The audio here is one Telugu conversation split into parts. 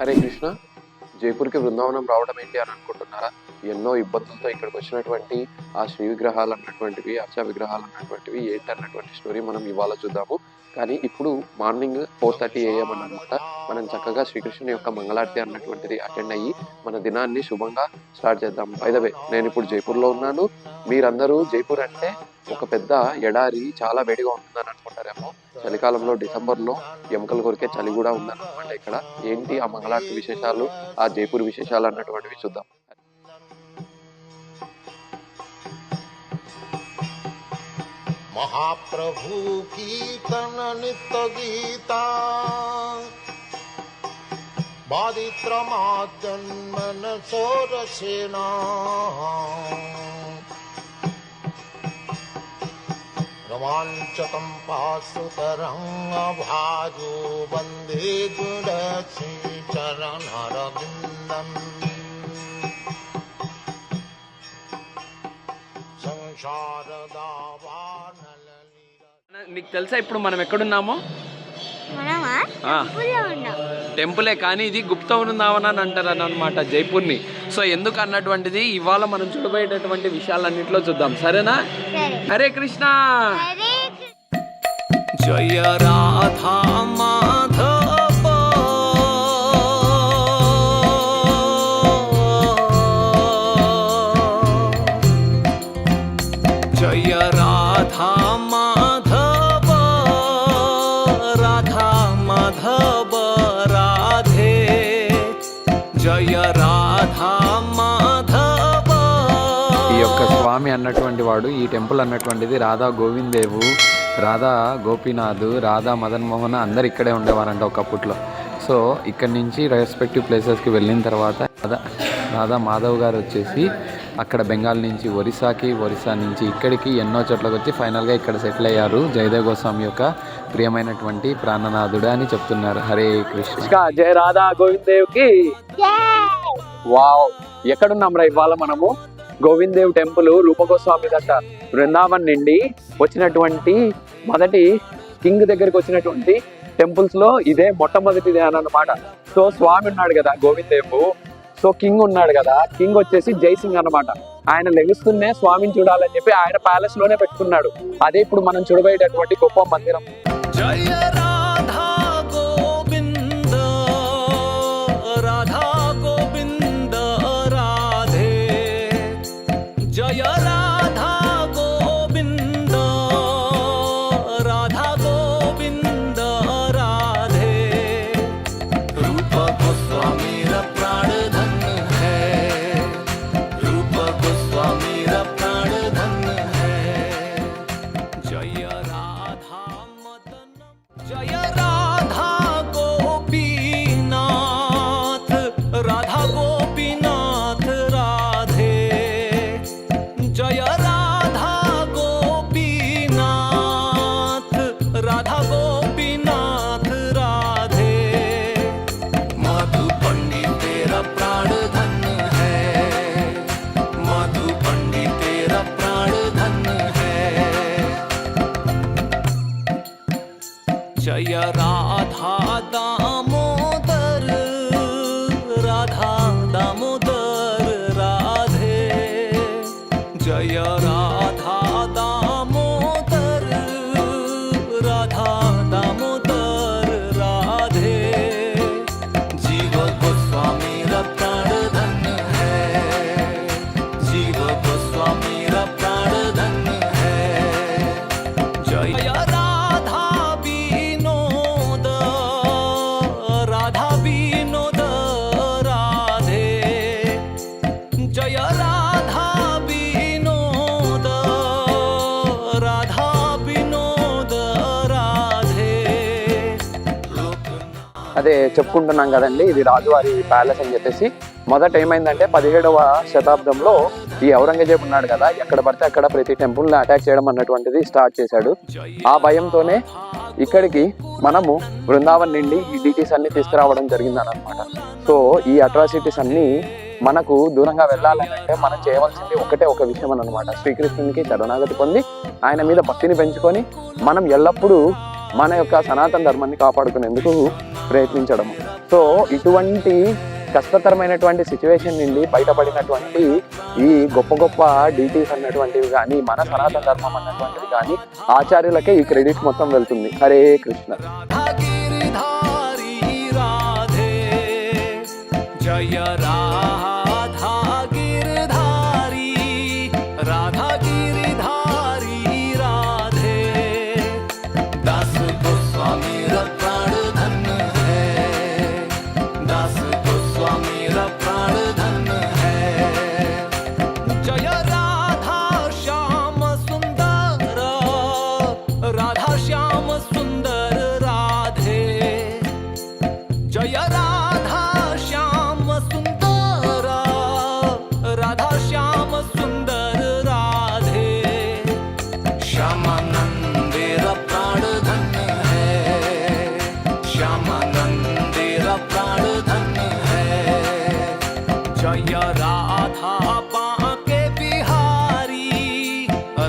హరే కృష్ణ. జైపూర్కి బృందావనం రావడం ఏంటి అని అనుకుంటున్నారా? ఎన్నో ఇబ్బందులతో ఇక్కడికి వచ్చినటువంటి ఆ శ్రీ విగ్రహాలు అన్నటువంటివి అర్చా విగ్రహాలు అన్నటువంటివి ఏంటి అన్నటువంటి స్టోరీ మనం ఇవాళ చూద్దాము. కానీ ఇప్పుడు మార్నింగ్ ఫోర్ థర్టీ ఏఎం అన్నమాట. మనం చక్కగా శ్రీకృష్ణుని యొక్క మంగళార్తి అన్నటువంటిది అటెండ్ అయ్యి మన దినాన్ని శుభంగా స్టార్ట్ చేద్దాం. వే నేను ఇప్పుడు జైపూర్లో ఉన్నాను. మీరందరూ జైపూర్ అంటే ఒక పెద్ద ఎడారి చాలా వేడిగా ఉంటుందని అనుకుంటారేమో. చలికాలంలో డిసెంబర్లో ఎముకలు కొరికే చలి కూడా ఉందన్నమాట ఇక్కడ. ఏంటి ఆ మంగళార్తి విశేషాలు ఆ జైపూర్ విశేషాలు అన్నటువంటివి చూద్దాం. महाप्रभु कीर्तन नित्यगीता बादित्रमाजन्मन सोरसेना रमाञ्चकम्पासुतरमभाजो वन्दे गुणश्रीचरणरवृन्दम् संसारदा మీకు తెలుసా ఇప్పుడు మనం ఎక్కడున్నామో? టెంపులే కానీ ఇది గుప్తం నావన అని అంటారు అనమాట జైపూర్ని. సో ఎందుకు అన్నటువంటిది? ఇవాళ మనం చూడబోయేటటువంటి విషయాలన్నింటిలో చూద్దాం. సరేనా? హరే కృష్ణ! జయ రాధా యొక్క స్వామి అన్నటువంటి వాడు ఈ టెంపుల్ అన్నటువంటిది రాధా గోవిందేవు రాధా గోపీనాథ్ రాధా మదన్ మోహన్ అందరు ఇక్కడే ఉండేవారంట ఒకప్పట్లో. సో ఇక్కడ నుంచి రెస్పెక్టివ్ ప్లేసెస్కి వెళ్ళిన తర్వాత రాధా రాధా మాధవ్ గారు వచ్చేసి అక్కడ బెంగాల్ నుంచి ఒరిస్సాకి ఒరిస్సా నుంచి ఇక్కడికి ఎన్నో చోట్లకి వచ్చి ఫైనల్గా ఇక్కడ సెటిల్ అయ్యారు. జయదేవ్ గోస్వామి యొక్క ప్రియమైనటువంటి ప్రాణనాథుడు అని చెప్తున్నారు. హరే కృష్ణ. జయ రాధా గోవిందేవ్కి. వావ్ ఎక్కడున్నాం రా ఇవాళ మనము? గోవిందేవ్ టెంపుల్ రూపగోస్వామి దట్ట బృందావన్ నుండి వచ్చినటువంటి మొదటి కింగ్ దగ్గరికి వచ్చినటువంటి టెంపుల్స్లో ఇదే మొట్టమొదటిది అని అన్నమాట. సో స్వామి ఉన్నాడు కదా గోవిందేవు. సో కింగ్ ఉన్నాడు కదా. కింగ్ వచ్చేసి జై సింగ్ ఆయన లెగుస్తూనే స్వామిని చూడాలని చెప్పి ఆయన ప్యాలెస్లోనే పెట్టుకున్నాడు. అదే ఇప్పుడు మనం చూడబోయేటటువంటి గొప్ప మందిరం. जय राधा दामोदर राधा दामोदर, राधे। जय राधा दामोदर राधा दामोदर, राधे। जीव गोस्वामी प्राण धन है, जीव गोस्वामी అదే చెప్పుకుంటున్నాం కదండి ఇది రాజువారి ప్యాలెస్ అని చెప్పేసి. మొదట ఏమైందంటే పదిహేడవ శతాబ్దంలో ఈ ఔరంగజేబు ఉన్నాడు కదా ఎక్కడ పడితే అక్కడ ప్రతి టెంపుల్ని అటాక్ చేయడం అన్నటువంటిది స్టార్ట్ చేశాడు. ఆ భయంతోనే ఇక్కడికి మనము బృందావన్ నుండి ఈ డిటీస్ అన్ని తీసుకురావడం జరిగింది అనమాట సో ఈ అట్రాసిటీస్ అన్నీ మనకు దూరంగా వెళ్ళాలంటే మనం చేయవలసింది ఒకటే ఒక విషయం అనమాట శ్రీకృష్ణునికి శరణాగతి పొంది ఆయన మీద భక్తిని పెంచుకొని మనం ఎల్లప్పుడూ మన యొక్క సనాతన ధర్మాన్ని కాపాడుకునేందుకు ప్రయత్నించడం సో ఇటువంటి కష్టతరమైనటువంటి సిచ్యువేషన్ నుండి బయటపడినటువంటి ఈ గొప్ప గొప్ప డీటీస్ అన్నటువంటివి కానీ మన సనాతన ధర్మం అన్నటువంటివి కానీ ఆచార్యులకే ఈ క్రెడిట్ మొత్తం వెళ్తుంది. హరే కృష్ణ. राधा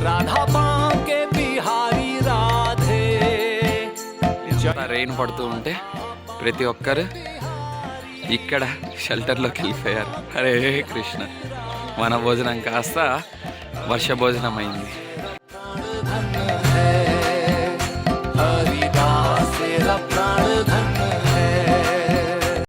రాధా పాంకే బిహారీ రాధే రెయిన్ పడుతూ ఉంటే ప్రతి ఒక్కరు ఇక్కడ షెల్టర్లోకి వెళ్ళిపోయారు. హరే కృష్ణ. మన భోజనం కాస్త వర్ష భోజనం అయింది.